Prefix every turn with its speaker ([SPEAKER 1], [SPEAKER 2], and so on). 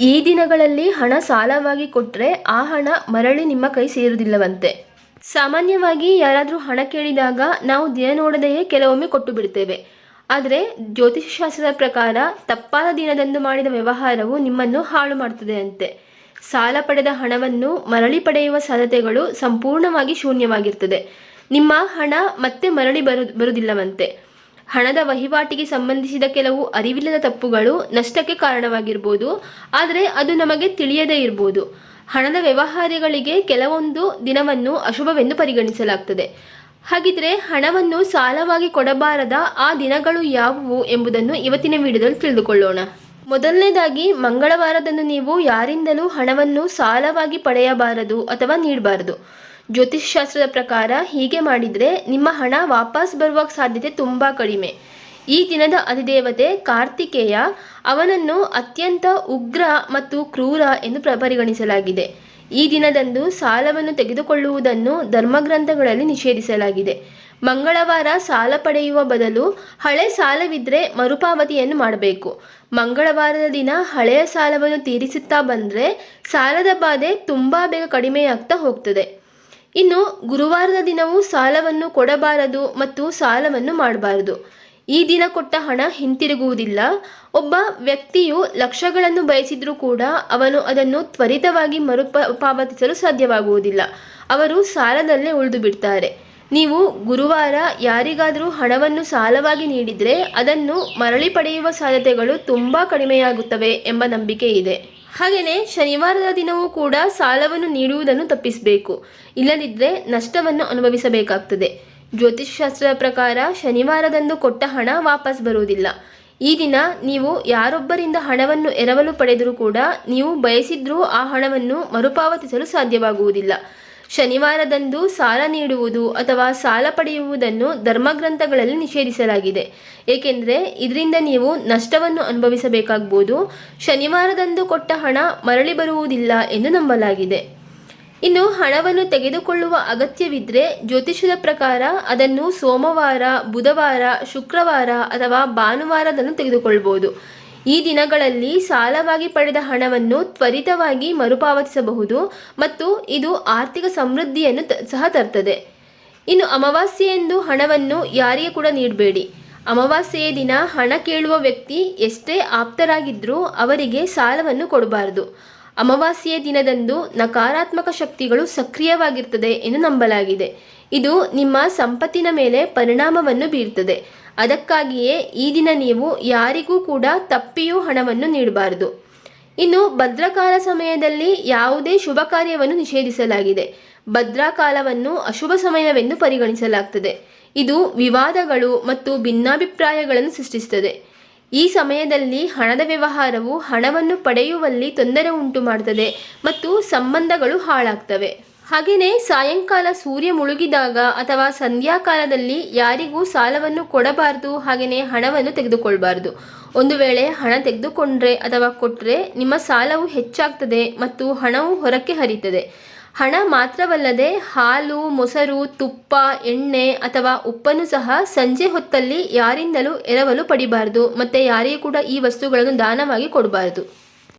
[SPEAKER 1] ಈ ದಿನಗಳಲ್ಲಿ ಹಣ ಸಾಲವಾಗಿ ಕೊಟ್ಟರೆ ಆ ಹಣ ಮರಳಿ ನಿಮ್ಮ ಕೈ ಸೇರುವುದಿಲ್ಲವಂತೆ. ಸಾಮಾನ್ಯವಾಗಿ ಯಾರಾದರೂ ಹಣ ಕೇಳಿದಾಗ ನಾವು ದಿನ ನೋಡದೆಯೇ ಕೆಲವೊಮ್ಮೆ ಕೊಟ್ಟು ಬಿಡ್ತೇವೆ. ಆದರೆ ಜ್ಯೋತಿಷಶಾಸ್ತ್ರದ ಪ್ರಕಾರ ತಪ್ಪಾದ ದಿನದಂದು ಮಾಡಿದ ವ್ಯವಹಾರವು ನಿಮ್ಮನ್ನು ಹಾಳು ಮಾಡ್ತದೆ ಅಂತೆ. ಸಾಲ ಪಡೆದ ಹಣವನ್ನು ಮರಳಿ ಪಡೆಯುವ ಸಾಧ್ಯತೆಗಳು ಸಂಪೂರ್ಣವಾಗಿ ಶೂನ್ಯವಾಗಿರ್ತದೆ. ನಿಮ್ಮ ಹಣ ಮತ್ತೆ ಮರಳಿ ಬರು, ಬರುವುದಿಲ್ಲವಂತೆ. ಹಣದ ವಹಿವಾಟಿಗೆ ಸಂಬಂಧಿಸಿದ ಕೆಲವು ಅರಿವಿಲ್ಲದ ತಪ್ಪುಗಳು ನಷ್ಟಕ್ಕೆ ಕಾರಣವಾಗಿರ್ಬೋದು, ಆದರೆ ಅದು ನಮಗೆ ತಿಳಿಯದೇ ಇರ್ಬೋದು. ಹಣದ ವ್ಯವಹಾರಗಳಿಗೆ ಕೆಲವೊಂದು ದಿನವನ್ನು ಅಶುಭವೆಂದು ಪರಿಗಣಿಸಲಾಗ್ತದೆ. ಹಾಗಿದ್ರೆ ಹಣವನ್ನು ಸಾಲವಾಗಿ ಕೊಡಬಾರದ ಆ ದಿನಗಳು ಯಾವುವು ಎಂಬುದನ್ನು ಇವತ್ತಿನ ವಿಡಿಯೋದಲ್ಲಿ ತಿಳಿದುಕೊಳ್ಳೋಣ. ಮೊದಲನೇದಾಗಿ, ಮಂಗಳವಾರದಂದು ನೀವು ಯಾರಿಂದಲೂ ಹಣವನ್ನು ಸಾಲವಾಗಿ ಪಡೆಯಬಾರದು ಅಥವಾ ನೀಡಬಾರದು. ಜ್ಯೋತಿಷ್ಶಾಸ್ತ್ರದ ಪ್ರಕಾರ ಹೀಗೆ ಮಾಡಿದರೆ ನಿಮ್ಮ ಹಣ ವಾಪಸ್ ಬರುವ ಸಾಧ್ಯತೆ ತುಂಬ ಕಡಿಮೆ. ಈ ದಿನದ ಅಧಿದೇವತೆ ಕಾರ್ತಿಕೇಯ ಅವನನ್ನು ಅತ್ಯಂತ ಉಗ್ರ ಮತ್ತು ಕ್ರೂರ ಎಂದು ಪ್ರ, ಪರಿಗಣಿಸಲಾಗಿದೆ. ಈ ದಿನದಂದು ಸಾಲವನ್ನು ತೆಗೆದುಕೊಳ್ಳುವುದನ್ನು ಧರ್ಮಗ್ರಂಥಗಳಲ್ಲಿ ನಿಷೇಧಿಸಲಾಗಿದೆ. ಮಂಗಳವಾರ ಸಾಲ ಪಡೆಯುವ ಬದಲು ಹಳೆ ಸಾಲವಿದ್ದರೆ ಮರುಪಾವತಿಯನ್ನು ಮಾಡಬೇಕು. ಮಂಗಳವಾರದ ದಿನ ಹಳೆಯ ಸಾಲವನ್ನು ತೀರಿಸುತ್ತಾ ಬಂದರೆ ಸಾಲದ ಬಾಧೆ ತುಂಬ ಬೇಗ ಕಡಿಮೆಯಾಗ್ತಾ ಹೋಗ್ತದೆ. ಇನ್ನು ಗುರುವಾರದ ದಿನವೂ ಸಾಲವನ್ನು ಕೊಡಬಾರದು ಮತ್ತು ಸಾಲವನ್ನು ಮಾಡಬಾರದು. ಈ ದಿನ ಕೊಟ್ಟ ಹಣ ಹಿಂತಿರುಗುವುದಿಲ್ಲ. ಒಬ್ಬ ವ್ಯಕ್ತಿಯು ಲಕ್ಷಗಳನ್ನು ಬಯಸಿದರೂ ಕೂಡ ಅವನು ಅದನ್ನು ತ್ವರಿತವಾಗಿ ಮರುಪಾವತಿಸಲು ಸಾಧ್ಯವಾಗುವುದಿಲ್ಲ. ಅವರು ಸಾಲದಲ್ಲೇ ಉಳಿದು ಬಿಡ್ತಾರೆ ನೀವು ಗುರುವಾರ ಯಾರಿಗಾದರೂ ಹಣವನ್ನು ಸಾಲವಾಗಿ ನೀಡಿದರೆ ಅದನ್ನು ಮರಳಿ ಪಡೆಯುವ ಸಾಧ್ಯತೆಗಳು ತುಂಬ ಕಡಿಮೆಯಾಗುತ್ತವೆ ಎಂಬ ನಂಬಿಕೆ ಇದೆ. ಹಾಗೆಯೇ ಶನಿವಾರದ ದಿನವೂ ಕೂಡ ಸಾಲವನ್ನು ನೀಡುವುದನ್ನು ತಪ್ಪಿಸಬೇಕು. ಇಲ್ಲದಿದ್ದರೆ ನಷ್ಟವನ್ನು ಅನುಭವಿಸಬೇಕಾಗ್ತದೆ. ಜ್ಯೋತಿಷ್ಶಾಸ್ತ್ರದ ಪ್ರಕಾರ ಶನಿವಾರದಂದು ಕೊಟ್ಟ ಹಣ ವಾಪಸ್ ಬರುವುದಿಲ್ಲ. ಈ ದಿನ ನೀವು ಯಾರೊಬ್ಬರಿಂದ ಹಣವನ್ನು ಎರವಲು ಪಡೆದರೂ ಕೂಡ ನೀವು ಬಯಸಿದ್ರೂ ಆ ಹಣವನ್ನು ಮರುಪಾವತಿಸಲು ಸಾಧ್ಯವಾಗುವುದಿಲ್ಲ. ಶನಿವಾರದಂದು ಸಾಲ ನೀಡುವುದು ಅಥವಾ ಸಾಲ ಪಡೆಯುವುದನ್ನು ಧರ್ಮಗ್ರಂಥಗಳಲ್ಲಿ ನಿಷೇಧಿಸಲಾಗಿದೆ. ಏಕೆಂದರೆ ಇದರಿಂದ ನೀವು ನಷ್ಟವನ್ನು ಅನುಭವಿಸಬೇಕಾಗ್ಬೋದು. ಶನಿವಾರದಂದು ಕೊಟ್ಟ ಹಣ ಮರಳಿ ಬರುವುದಿಲ್ಲ ಎಂದು ನಂಬಲಾಗಿದೆ. ಇನ್ನು ಹಣವನ್ನು ತೆಗೆದುಕೊಳ್ಳುವ ಅಗತ್ಯವಿದ್ದರೆ ಜ್ಯೋತಿಷದ ಪ್ರಕಾರ ಅದನ್ನು ಸೋಮವಾರ, ಬುಧವಾರ, ಶುಕ್ರವಾರ ಅಥವಾ ಭಾನುವಾರದನ್ನು ತೆಗೆದುಕೊಳ್ಬೋದು. ಈ ದಿನಗಳಲ್ಲಿ ಸಾಲವಾಗಿ ಪಡೆದ ಹಣವನ್ನು ತ್ವರಿತವಾಗಿ ಮರುಪಾವತಿಸಬಹುದು ಮತ್ತು ಇದು ಆರ್ಥಿಕ ಸಮೃದ್ಧಿಯನ್ನು ಸಹ ತರ್ತದೆ. ಇನ್ನು ಅಮಾವಾಸ್ಯೆಯೆಂದು ಹಣವನ್ನು ಯಾರಿಗೆ ಕೂಡ ನೀಡಬೇಡಿ. ಅಮಾವಾಸ್ಯೆಯ ದಿನ ಹಣ ಕೇಳುವ ವ್ಯಕ್ತಿ ಎಷ್ಟೇ ಆಪ್ತರಾಗಿದ್ದರೂ ಅವರಿಗೆ ಸಾಲವನ್ನು ಕೊಡಬಾರದು. ಅಮಾವಾಸ್ಯೆಯ ದಿನದಂದು ನಕಾರಾತ್ಮಕ ಶಕ್ತಿಗಳು ಸಕ್ರಿಯವಾಗಿರ್ತದೆ ಎಂದು ನಂಬಲಾಗಿದೆ. ಇದು ನಿಮ್ಮ ಸಂಪತ್ತಿನ ಮೇಲೆ ಪರಿಣಾಮವನ್ನು ಬೀರ್ತದೆ. ಅದಕ್ಕಾಗಿಯೇ ಈ ದಿನ ನೀವು ಯಾರಿಗೂ ಕೂಡ ತಪ್ಪಿಯೂ ಹಣವನ್ನು ನೀಡಬಾರದು. ಇನ್ನು ಭದ್ರಕಾಲ ಸಮಯದಲ್ಲಿ ಯಾವುದೇ ಶುಭ ಕಾರ್ಯವನ್ನು ನಿಷೇಧಿಸಲಾಗಿದೆ. ಭದ್ರಾಕಾಲವನ್ನು ಅಶುಭ ಸಮಯವೆಂದು ಪರಿಗಣಿಸಲಾಗ್ತದೆ. ಇದು ವಿವಾದಗಳು ಮತ್ತು ಭಿನ್ನಾಭಿಪ್ರಾಯಗಳನ್ನು ಸೃಷ್ಟಿಸುತ್ತದೆ. ಈ ಸಮಯದಲ್ಲಿ ಹಣದ ವ್ಯವಹಾರವು ಹಣವನ್ನು ಪಡೆಯುವಲ್ಲಿ ತೊಂದರೆ ಉಂಟು ಮಾಡುತ್ತದೆ ಮತ್ತು ಸಂಬಂಧಗಳು ಹಾಳಾಗ್ತವೆ. ಹಾಗೆಯೇ ಸಾಯಂಕಾಲ ಸೂರ್ಯ ಮುಳುಗಿದಾಗ ಅಥವಾ ಸಂಧ್ಯಾಕಾಲದಲ್ಲಿ ಯಾರಿಗೂ ಸಾಲವನ್ನು ಕೊಡಬಾರದು, ಹಾಗೆಯೇ ಹಣವನ್ನು ತೆಗೆದುಕೊಳ್ಬಾರ್ದು. ಒಂದು ವೇಳೆ ಹಣ ತೆಗೆದುಕೊಂಡ್ರೆ ಅಥವಾ ಕೊಟ್ಟರೆ ನಿಮ್ಮ ಸಾಲವು ಹೆಚ್ಚಾಗ್ತದೆ ಮತ್ತು ಹಣವು ಹೊರಕ್ಕೆ ಹರಿತದೆ ಹಣ ಮಾತ್ರವಲ್ಲದೆ ಹಾಲು, ಮೊಸರು, ತುಪ್ಪ, ಎಣ್ಣೆ ಅಥವಾ ಉಪ್ಪನ್ನು ಸಹ ಸಂಜೆ ಹೊತ್ತಲ್ಲಿ ಯಾರಿಂದಲೂ ಎರವಲು ಪಡಿಬಾರದು. ಮತ್ತು ಯಾರಿಗೂ ಕೂಡ ಈ ವಸ್ತುಗಳನ್ನು ದಾನವಾಗಿ ಕೊಡಬಾರದು.